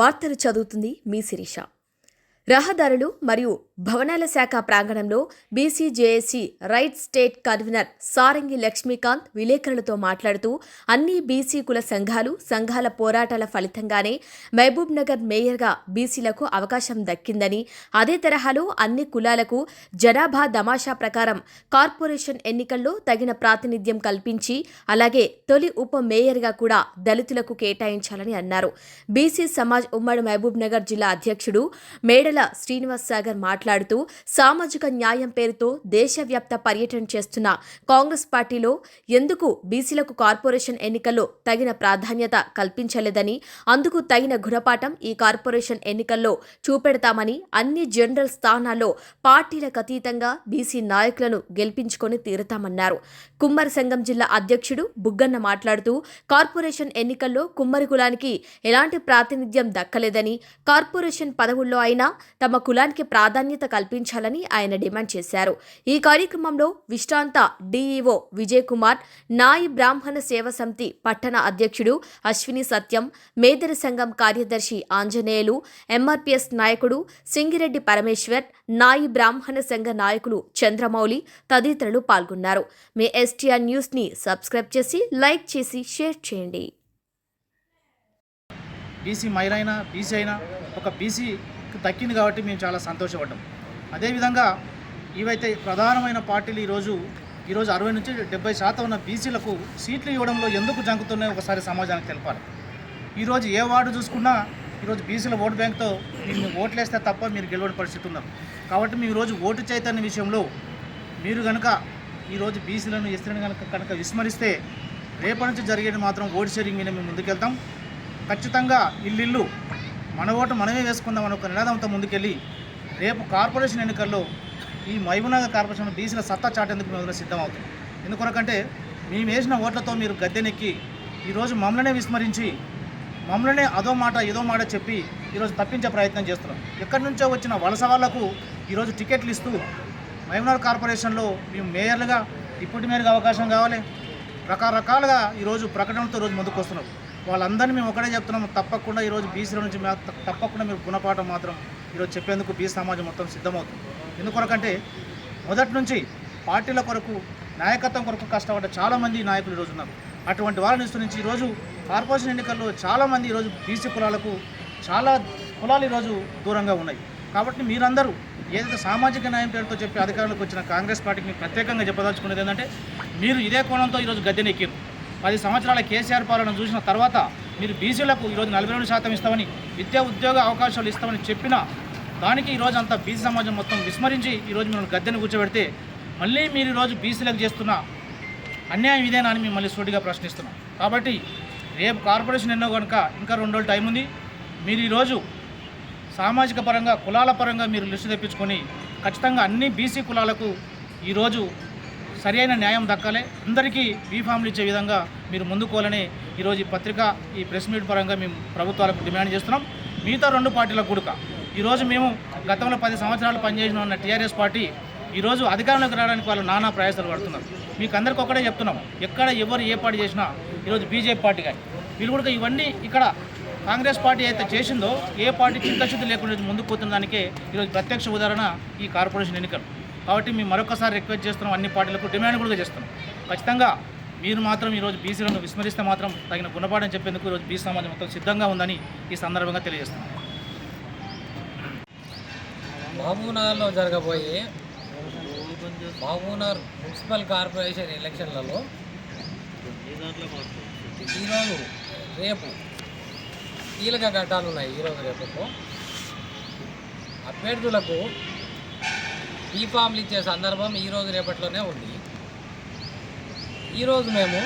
వార్తలు చదువుతుంది మీ శిరీష. రహదారులు మరియు భవనాల శాఖ ప్రాంగణంలో BCJAC right state convener Sarangi Lakshmikanth విలేకరులతో మాట్లాడుతూ అన్ని బీసీ కుల సంఘాలు సంఘాల పోరాటాల ఫలితంగానే మహబూబ్ నగర్ మేయర్గా బీసీలకు అవకాశం దక్కిందని అదే తరహాలో అన్ని కులాలకు జనాభా దమాషా ప్రకారం కార్పొరేషన్ ఎన్నికల్లో తగిన ప్రాతినిధ్యం కల్పించి అలాగే తొలి ఉప మేయర్గా కూడా దళితులకు కేటాయించాలని అన్నారు. బీసీ సమాజ్ ఉమ్మడి మహబూబ్ నగర్ జిల్లా అధ్యక్షుడు మేడ మేడల శ్రీనివాస్ సాగర్ మాట్లాడుతూ సామాజిక న్యాయం పేరుతో దేశవ్యాప్త పర్యటన చేస్తున్న కాంగ్రెస్ పార్టీలో ఎందుకు బీసీలకు కార్పొరేషన్ ఎన్నికల్లో తగిన ప్రాధాన్యత కల్పించలేదని అందుకు తగిన గుణపాఠం ఈ కార్పొరేషన్ ఎన్నికల్లో చూపెడతామని అన్ని జనరల్ స్థానాల్లో పార్టీలకు అతీతంగా బీసీ నాయకులను గెలిపించుకొని తీరుతామన్నారు. కుమ్మరి సంఘం జిల్లా అధ్యక్షుడు బుగ్గన్న మాట్లాడుతూ కార్పొరేషన్ ఎన్నికల్లో కుమ్మరి కులానికి ఎలాంటి ప్రాతినిధ్యం దక్కలేదని కార్పొరేషన్ పదవుల్లో అయినా తమ కులానికి ప్రాధాన్యత కల్పించాలని ఆయన డిమాండ్ చేశారు. ఈ కార్యక్రమంలో విశ్రాంత డీఈఓ విజయ్ కుమార్ నాయి బ్రాహ్మణ సేవ సమితి పట్టణ అధ్యక్షుడు అశ్విని సత్యం మేదరి సంఘం కార్యదర్శి ఆంజనేయులు ఎంఆర్పిఎస్ నాయకుడు సింగిరెడ్డి పరమేశ్వర్ నాయి బ్రాహ్మణ సంఘ నాయకులు చంద్రమౌళి తదితరులు పాల్గొన్నారు. మీ ఎస్టీఆర్ న్యూస్ని సబ్స్క్రైబ్ చేసి లైక్ చేసి షేర్ చేయండి. బీసీ మహిళ అయినా బీసీ అయినా ఒక బీసీ దక్కింది కాబట్టి మేము చాలా సంతోషపడ్డాం. అదేవిధంగా ఇవైతే ప్రధానమైన పార్టీలు ఈరోజు ఈరోజు అరవై నుంచి డెబ్బై శాతం ఉన్న బీసీలకు సీట్లు ఇవ్వడంలో ఎందుకు జంకుతున్నాయో ఒకసారి సమాజానికి తెలపాలి. ఈరోజు ఏ వార్డు చూసుకున్నా ఈరోజు బీసీల ఓటు బ్యాంక్తో మీరు ఓట్లేస్తే తప్ప మీరు గెలవని పరిస్థితి ఉన్నారు కాబట్టి మేము ఈరోజు ఓటు చైతన్య విషయంలో మీరు కనుక ఈరోజు బీసీలను ఎస్టీలను కనుక కనుక విస్మరిస్తే రేపటి నుంచి జరిగేది మాత్రం ఓటు షేరింగ్ మీద మేము ముందుకెళ్తాం. ఖచ్చితంగా ఇల్లు మన ఓటు మనమే వేసుకుందాం అని ఒక నినాదంతో ముందుకెళ్ళి రేపు కార్పొరేషన్ ఎన్నికల్లో ఈ మహబూబ్నగర్ కార్పొరేషన్ బీసీల సత్తా చాటేందుకు మేము సిద్ధమవుతాం. ఎందుకొరకంటే మేము వేసిన ఓట్లతో మీరు గద్దెనెక్కి ఈరోజు మమ్మల్నే విస్మరించి మమ్మల్నే అదో మాట ఏదో మాట చెప్పి ఈరోజు తప్పించే ప్రయత్నం చేస్తున్నాం. ఎక్కడి నుంచో వచ్చిన వలస వాళ్ళకు ఈరోజు టికెట్లు ఇస్తూ మహబూబ్నగర్ కార్పొరేషన్లో మేము మేయర్లుగా డిప్యూటీ మేయర్గా అవకాశం కావాలి. రకరకాలుగా ఈరోజు ప్రకటనలతో రోజు ముందుకు వస్తున్నాం వాళ్ళందరినీ మేము ఒకటే చెప్తున్నాము తప్పకుండా ఈరోజు బీసీల నుంచి మా- తప్పకుండా మీరు గుణపాఠం మాత్రం ఈరోజు చెప్పేందుకు బీసీ సమాజం మొత్తం సిద్ధమవుతుంది. ఎందుకొరకంటే మొదటి నుంచి పార్టీల కొరకు నాయకత్వం కొరకు కష్టపడ్డ చాలామంది నాయకులు ఈరోజు ఉన్నారు. అటువంటి వారిని నుంచి ఈరోజు కార్పొరేషన్ ఎన్నికల్లో చాలామంది ఈరోజు బీసీ కులాలకు చాలా కులాలు ఈరోజు దూరంగా ఉన్నాయి. కాబట్టి మీరందరూ ఏదైతే సామాజిక న్యాయం పేరుతో చెప్పి అధికారంలోకి వచ్చిన కాంగ్రెస్ పార్టీకి ప్రత్యేకంగా చెప్పదలుచుకునేది ఏంటంటే మీరు ఇదే కోణంతో ఈరోజు గద్దెనెక్కారు పది సంవత్సరాల కేసీఆర్ పాలన చూసిన తర్వాత మీరు బీసీలకు ఈరోజు నలభై రెండు శాతం ఇస్తామని విద్యా ఉద్యోగ అవకాశాలు ఇస్తామని చెప్పిన దానికి ఈరోజు అంతా బీసీ సమాజం మొత్తం విస్మరించి ఈరోజు మిమ్మల్ని గద్దెను కూర్చోబెడితే మళ్ళీ మీరు ఈరోజు బీసీలకు చేస్తున్న అన్యాయం ఇదేనా అని మేము మళ్ళీ సూటిగా ప్రశ్నిస్తున్నాం. కాబట్టి రేపు కార్పొరేషన్ ఎన్నో కనుక ఇంకా రెండు రోజులు టైం ఉంది. మీరు ఈరోజు సామాజిక పరంగా కులాల పరంగా మీరు లిస్టు తెప్పించుకొని ఖచ్చితంగా అన్ని బీసీ కులాలకు ఈరోజు సరి అయిన న్యాయం దక్కాలి. అందరికీ బీఫామ్లు ఇచ్చే విధంగా మీరు ముందుకోవాలని ఈరోజు ఈ పత్రిక ఈ ప్రెస్ మీట్ పరంగా మేము ప్రభుత్వాలకు డిమాండ్ చేస్తున్నాం. మిగతా రెండు పార్టీల కూడక ఈరోజు మేము గతంలో పది సంవత్సరాలు పనిచేసిన ఉన్న టీఆర్ఎస్ పార్టీ ఈరోజు అధికారంలోకి రావడానికి వాళ్ళు నానా ప్రయాసాలు పడుతున్నారు. మీకు అందరికీ ఒకటే చెప్తున్నాం ఎక్కడ ఎవరు ఏ పార్టీ చేసినా ఈరోజు బీజేపీ పార్టీ కానీ వీళ్ళు కూడా ఇవన్నీ ఇక్కడ కాంగ్రెస్ పార్టీ అయితే చేసిందో ఏ పార్టీ చిత్తశుద్ధి లేకుండా ముందుకు పోతున్న దానికే ఈరోజు ప్రత్యక్ష ఉదాహరణ ఈ కార్పొరేషన్ ఎన్నికలు. కాబట్టి మేము మరొకసారి రిక్వెస్ట్ చేస్తున్నాం అన్ని పార్టీలకు డిమాండ్ కూడా చేస్తున్నాం. ఖచ్చితంగా మీరు మాత్రం ఈరోజు బీసీలను విస్మరిస్తే మాత్రం తగిన గుణపాఠం చెప్పేందుకు ఈరోజు బీసీ సమాజం మొత్తం సిద్ధంగా ఉందని ఈ సందర్భంగా తెలియజేస్తున్నాం. మహబూబ్నగర్లో జరగబోయే మహబూబ్నగర్ మున్సిపల్ కార్పొరేషన్ ఎలక్షన్లలో ఈరోజు రేపు కీలక ఘట్టాలు ఉన్నాయి. ఈరోజు రేపు అభ్యర్థులకు బీఫామ్లు ఇచ్చే సందర్భం ఈరోజు రేపట్లోనే ఉంది. ఈరోజు మేము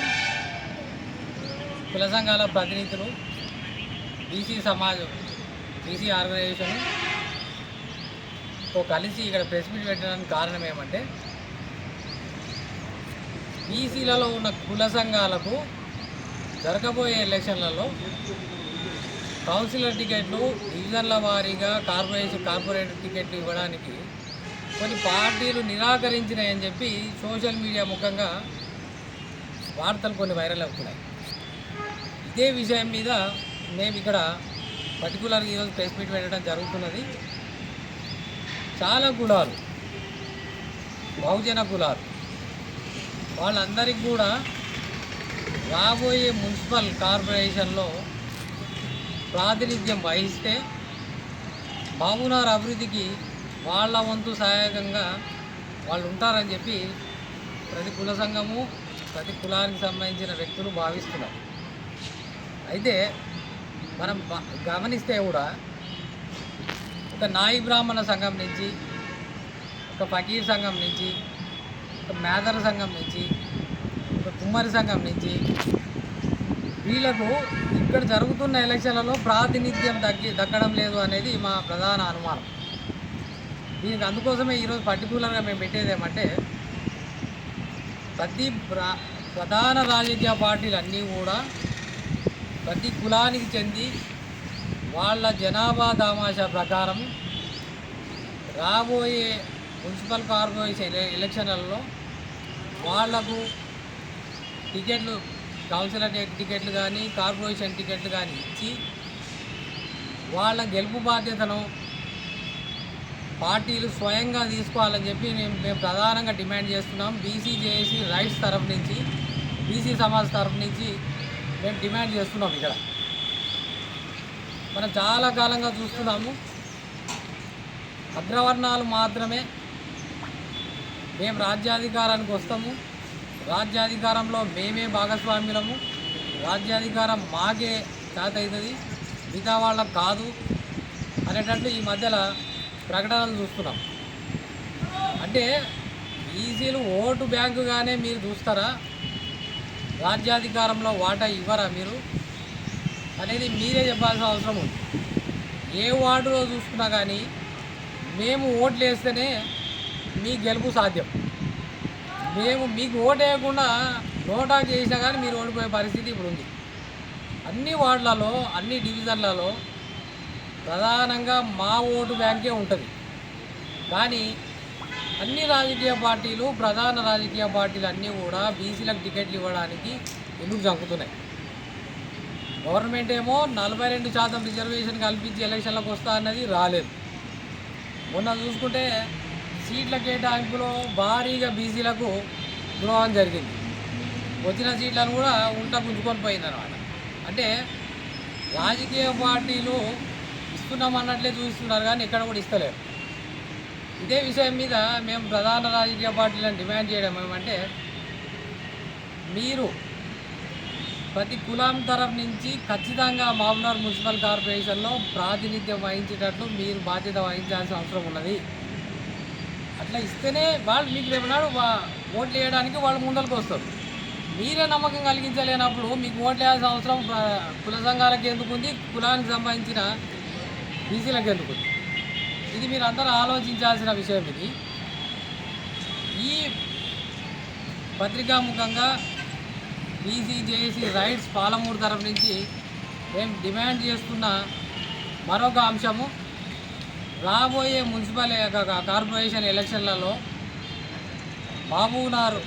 కుల సంఘాల ప్రతినిధులు బీసీ సమాజం బీసీ ఆర్గనైజేషన్తో కలిసి ఇక్కడ ప్రెస్ మీట్ పెట్టడానికి కారణం ఏమంటే బీసీలలో ఉన్న కుల సంఘాలకు జరగబోయే ఎలక్షన్లలో కౌన్సిలర్ టికెట్లు డివిజన్ల వారీగా కార్పొరేషన్ కార్పొరేట్ టికెట్లు ఇవ్వడానికి కొన్ని పార్టీలు నిరాకరించినాయని చెప్పి సోషల్ మీడియా ముఖంగా వార్తలు కొన్ని వైరల్ అవుతున్నాయి. ఇదే విషయం మీద మేము ఇక్కడ పర్టికులర్గా ఈరోజు ప్రెస్ మీట్ పెట్టడం జరుగుతున్నది. చాలా కులాలు బహుజన కులాలు వాళ్ళందరికీ కూడా రాబోయే మున్సిపల్ కార్పొరేషన్లో ప్రాతినిధ్యం వహిస్తే బాబునార్ అభివృద్ధికి వాళ్ళ వంతు సహాయకంగా వాళ్ళు ఉంటారని చెప్పి ప్రతి కుల సంఘము ప్రతి కులానికి సంబంధించిన వ్యక్తులు భావిస్తున్నారు. అయితే మనం గమనిస్తే కూడా ఒక నాయి బ్రాహ్మణ సంఘం నుంచి ఒక ఫకీర్ సంఘం నుంచి ఒక మేదర సంఘం నుంచి ఒక కుమ్మరి సంఘం నుంచి వీళ్ళకు ఇక్కడ జరుగుతున్న ఎలక్షన్లలో ప్రాతినిధ్యం తగ్గి దక్కడం లేదు అనేది మా ప్రధాన అనుమానం. దీనికి అందుకోసమే ఈరోజు పర్టికులర్గా మేము పెట్టేది ఏమంటే ప్రతి ప్రధాన రాజకీయ పార్టీలు అన్నీ కూడా ప్రతి కులానికి చెంది వాళ్ళ జనాభా దామాషా ప్రకారం రాబోయే మున్సిపల్ కార్పొరేషన్ ఎలక్షన్లలో వాళ్ళకు టికెట్లు కౌన్సిలర్ టికెట్లు కానీ కార్పొరేషన్ టికెట్లు కానీ ఇచ్చి వాళ్ళ గెలుపు బాధ్యతను పార్టీలు స్వయంగా తీసుకోవాలని చెప్పి మేము మేము ప్రధానంగా డిమాండ్ చేస్తున్నాం. బీసీ జేఏసీ రైట్స్ తరఫు నుంచి బీసీ సమాజ్ తరఫు నుంచి మేము డిమాండ్ చేస్తున్నాం ఇక్కడ. మనం చాలా కాలంగా చూస్తున్నాము. అగ్రవర్ణాలు మాత్రమే మేము రాజ్యాధికారానికి వస్తాము. రాజ్యాధికారంలో మేమే భాగస్వామ్యులము రాజ్యాధికారం మాకే చేత అవుతుంది. మిగతా వాళ్ళకు కాదు అనేటట్లు ఈ మధ్యలో ప్రకటనలు చూస్తున్నాం. అంటే ఈజీలు ఓటు బ్యాంకుగానే మీరు చూస్తారా? రాజ్యాధికారంలో వాటా ఇవ్వరా మీరు? అనేది మీరే చెప్పాల్సిన అవసరం ఉంది. ఏ వార్డులో చూసుకున్నా కానీ మేము ఓట్లు వేస్తేనే మీ గెలుపు సాధ్యం. మేము మీకు ఓటు వేయకుండా నోటా చేసినా కానీ మీరు ఓడిపోయే పరిస్థితి ఇప్పుడు ఉంది అన్ని వార్డులలో అన్ని డివిజన్లలో ప్రధానంగా మా ఓటు బ్యాంకే ఉంటుంది. కానీ అన్ని రాజకీయ పార్టీలు ప్రధాన రాజకీయ పార్టీలు అన్నీ కూడా బీసీలకు టికెట్లు ఇవ్వడానికి ఎందుకు జంకుతున్నాయి? గవర్నమెంట్ ఏమో నలభై రెండు శాతం రిజర్వేషన్ కల్పించి ఎలక్షన్లకు వస్తా అన్నది రాలేదు. మొన్న చూసుకుంటే సీట్ల కేటాయింపులో భారీగా బీసీలకు ద్రోహం జరిగింది. వచ్చిన సీట్లను కూడా ఉంట గుంజుకొని పోయిందన్నమాట. అంటే రాజకీయ పార్టీలు ఇస్తున్నాం అన్నట్లే చూపిస్తున్నారు కానీ ఎక్కడ కూడా ఇస్తలేరు. ఇదే విషయం మీద మేము ప్రధాన రాజకీయ పార్టీలను డిమాండ్ చేయడం ఏమంటే మీరు ప్రతి కులం తరఫు నుంచి ఖచ్చితంగా మామూనార్ మున్సిపల్ కార్పొరేషన్లో ప్రాతినిధ్యం వహించేటట్లు మీరు బాధ్యత వహించాల్సిన అవసరం ఉన్నది. అట్లా ఇస్తేనే వాళ్ళు మీకు రేపనాడు వా- ఓట్లు వేయడానికి వాళ్ళు ముందరికి వస్తారు. మీరే నమ్మకం కలిగించలేనప్పుడు మీకు ఓట్లు వేయాల్సిన అవసరం ప్ర- కుల సంఘాలకు ఎందుకుంది కులానికి సంబంధించిన బీసీలకు ఎందుకు ఇది మీరు అందరూ ఆలోచించాల్సిన విషయం ఇది. ఈ పత్రికాముఖంగా బీసీ జేఏసీ రైట్స్ పాలమూరు తరఫు నుంచి మేము డిమాండ్ చేస్తున్న మరొక అంశము రాబోయే మున్సిపల్ కార్పొరేషన్ ఎలక్షన్లలో బాబునారు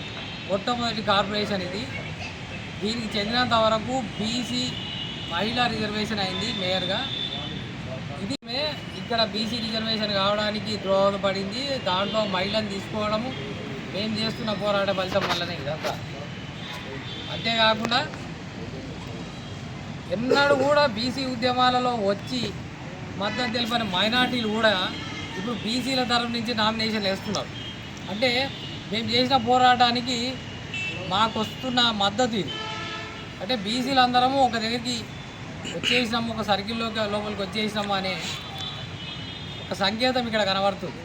మొట్టమొదటి కార్పొరేషన్ ఇది. దీనికి చెందినంత వరకు బీసీ మహిళా రిజర్వేషన్ అయింది మేయర్గా. ఇక్కడ బీసీ రిజర్వేషన్ కావడానికి దోహదపడింది దాంట్లో మహిళను తీసుకోవడము. మేము చేస్తున్న పోరాట ఫలితం వల్లనే ఇదంతా. అంతేకాకుండా ఎన్నడూ కూడా బీసీ ఉద్యమాలలో వచ్చి మద్దతు తెలిపని మైనార్టీలు కూడా ఇప్పుడు బీసీల తరఫు నుంచి నామినేషన్ వేస్తున్నారు. అంటే మేము చేసిన పోరాటానికి మాకు వస్తున్న మద్దతు ఇది. అంటే బీసీలు అందరము ఒక దగ్గరికి వచ్చేసినాము ఒక సర్కిల్లోకి లోపలికి వచ్చేసినాము అనే ఒక సంకేతం ఇక్కడ కనబడుతుంది.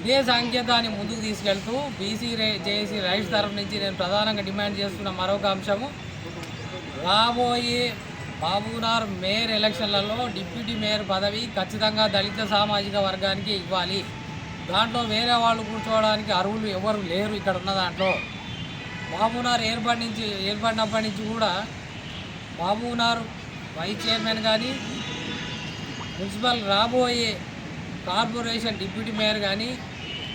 ఇదే సంకేతాన్ని ముందుకు తీసుకెళ్తూ బీసీ రే జేఏసీ రైట్స్ తరఫు నుంచి నేను ప్రధానంగా డిమాండ్ చేస్తున్న మరొక అంశము. రాబోయే బాబునార్ మేయర్ ఎలక్షన్లలో డిప్యూటీ మేయర్ పదవి ఖచ్చితంగా దళిత సామాజిక వర్గానికి ఇవ్వాలి. దాంట్లో వేరే వాళ్ళు కూర్చోవడానికి అర్హులు ఎవరు లేరు ఇక్కడ ఉన్న దాంట్లో. బాబునార్ ఏర్పడి నుంచి ఏర్పడినప్పటి నుంచి కూడా బాబునార్ వైస్ చైర్మన్ కానీ మున్సిపల్ రాబోయే కార్పొరేషన్ డిప్యూటీ మేయర్ కానీ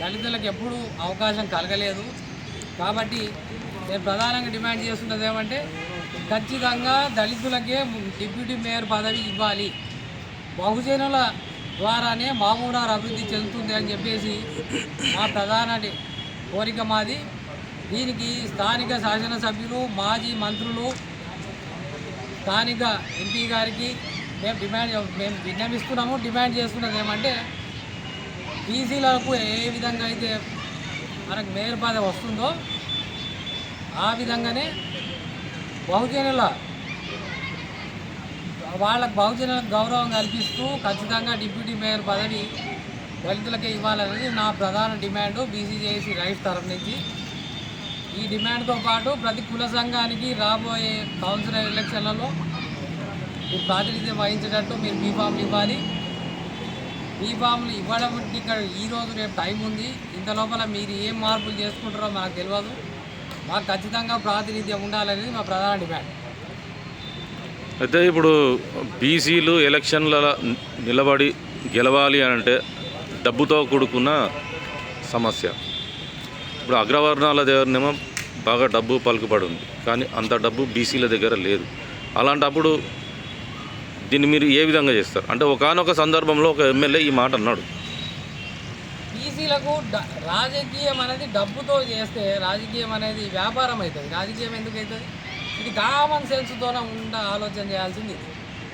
దళితులకు ఎప్పుడూ అవకాశం కలగలేదు. కాబట్టి నేను ప్రధానంగా డిమాండ్ చేస్తున్నది ఏమంటే ఖచ్చితంగా దళితులకే డిప్యూటీ మేయర్ పదవి ఇవ్వాలి. బహుజనుల ద్వారానే మహబూబ్నగర్ అభివృద్ధి చెందుతుంది అని చెప్పేసి మా ప్రధాన కోరిక మాది. దీనికి స్థానిక శాసనసభ్యులు మాజీ మంత్రులు స్థానిక ఎంపీ గారికి మేము డిమాండ్ మేము విన్నవిస్తున్నాము. డిమాండ్ చేస్తున్నది ఏమంటే బీసీలకు ఏ విధంగా అయితే మనకు మేయర్ బాధ వస్తుందో ఆ విధంగానే బహుజనుల వాళ్ళకు బహుజనులకు గౌరవం కల్పిస్తూ ఖచ్చితంగా డిప్యూటీ మేయర్ పదవి దళితులకే ఇవ్వాలనేది నా ప్రధాన డిమాండ్ బీసీజేసీ రైట్స్ తరఫు నుంచి. ఈ డిమాండ్తో పాటు ప్రతి కుల సంఘానికి రాబోయే కౌన్సిలర్ ఎలక్షన్లలో మీరు ప్రాతినిధ్యం వహించేటట్టు మీరు బీఫామ్లు ఇవ్వాలి. బీఫామ్లు ఇవ్వడం ఇక్కడ ఈరోజు రేపు టైం ఉంది. ఇంత లోపల మీరు ఏం మార్పులు చేసుకుంటారో మాకు తెలియదు మాకు ఖచ్చితంగా ప్రాతినిధ్యం ఉండాలనేది మా ప్రధాన డిమాండ్. అయితే ఇప్పుడు బీసీలు ఎలక్షన్ల నిలబడి గెలవాలి అని అంటే డబ్బుతో కూడుకున్న సమస్య. ఇప్పుడు అగ్రవర్ణాల దగ్గరనేమో బాగా డబ్బు పలుకుబడి ఉంది. కానీ అంత డబ్బు బీసీల దగ్గర లేదు. అలాంటప్పుడు దీన్ని మీరు ఏ విధంగా చేస్తారు? అంటే ఒకానొక సందర్భంలో ఒక ఎమ్మెల్యే ఈ మాట అన్నాడు. బీసీలకు రాజకీయం అనేది డబ్బుతో చేస్తే రాజకీయం అనేది వ్యాపారం అవుతుంది. రాజకీయం ఎందుకు అవుతుంది? ఇది కామన్ సెన్స్తోనే ఉండ ఆలోచన చేయాల్సింది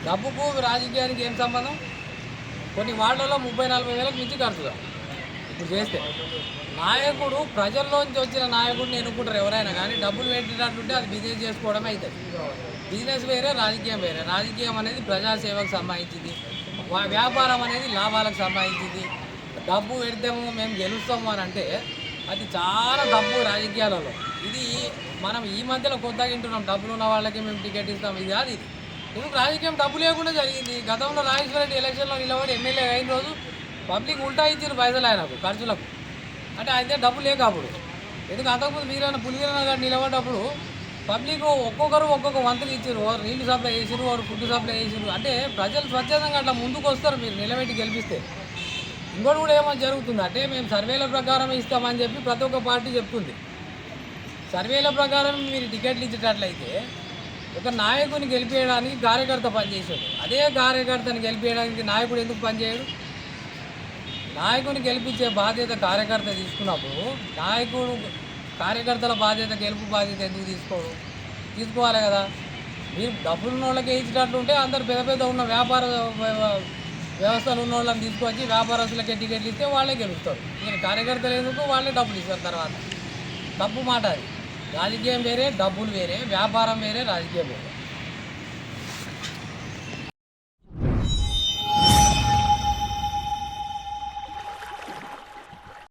డబ్బుకు రాజకీయానికి ఏం సంబంధం? కొన్ని వార్డులలో ముప్పై నలభై వేలకు మించి ఖర్చుగా ఇప్పుడు చేస్తే నాయకుడు ప్రజల్లోంచి వచ్చిన నాయకుడిని ఎన్నుకుంటారు ఎవరైనా కానీ డబ్బులు పెట్టేటట్టుంటే అది బిజినెస్ చేసుకోవడమే అవుతుంది. బిజినెస్ వేరే రాజకీయం వేరే. రాజకీయం అనేది ప్రజాసేవకు సంబంధించింది. వ్యాపారం అనేది లాభాలకు సంబంధించింది. డబ్బు పెడతాము మేము గెలుస్తాము అని అంటే అది చాలా డబ్బు రాజకీయాలలో. ఇది మనం ఈ మధ్యలో కొత్తగా వింటున్నాం డబ్బులు ఉన్న వాళ్ళకి మేము టికెట్ ఇస్తాం. ఇది కాదు ఇది. రాజకీయం డబ్బు లేకుండా జరిగింది? గతంలో రాజేశ్వర రెడ్డి ఎలక్షన్లో నిలబడి ఎమ్మెల్యే అయిన రోజు పబ్లిక్ ఉల్టా ఇచ్చిన పైసలు ఆయనకు ఖర్చులకు. అంటే అయితే డబ్బు లేక అప్పుడు. ఎందుకు అంతకుముందు మీరైనా పులివీరన్న గారు నిలబడ్డప్పుడు పబ్లిక్ ఒక్కొక్కరు ఒక్కొక్క వంతులు ఇచ్చారు. వారు నీళ్ళు సప్లై చేసారు వారు ఫుడ్ సప్లై చేసారు అంటే ప్రజలు స్వచ్ఛందంగా అట్లా ముందుకు వస్తారు మీరు నిలబెట్టి గెలిపిస్తే. ఇంకోటి కూడా ఏమో జరుగుతుంది. అంటే మేము సర్వేల ప్రకారం ఇస్తామని చెప్పి ప్రతి ఒక్క పార్టీ చెప్తుంది. సర్వేల ప్రకారం మీరు టికెట్లు ఇచ్చేటట్లయితే ఒక నాయకుని గెలిపేయడానికి కార్యకర్త పనిచేసాడు అదే కార్యకర్తని గెలిపేయడానికి నాయకుడు ఎందుకు పనిచేయడు నాయకుని గెలిపించే బాధ్యత కార్యకర్త తీసుకున్నప్పుడు నాయకుడు కార్యకర్తల బాధ్యత గెలుపు బాధ్యత ఎందుకు తీసుకోడు తీసుకోవాలి కదా. మీరు డబ్బులు ఉన్న వాళ్ళకి ఇచ్చినట్లు ఉంటే అందరు పెద్ద పెద్ద ఉన్న వ్యాపార వ్యవస్థలు ఉన్న వాళ్ళని తీసుకొచ్చి వ్యాపారస్తులకే టికెట్లు ఇస్తే వాళ్ళే గెలుస్తారు. నేను కార్యకర్తలు ఎందుకు? వాళ్ళే డబ్బులు ఇస్తారు తర్వాత. తప్పు మాట అది. రాజకీయం వేరే డబ్బులు వేరే వ్యాపారం వేరే రాజకీయం వేరే.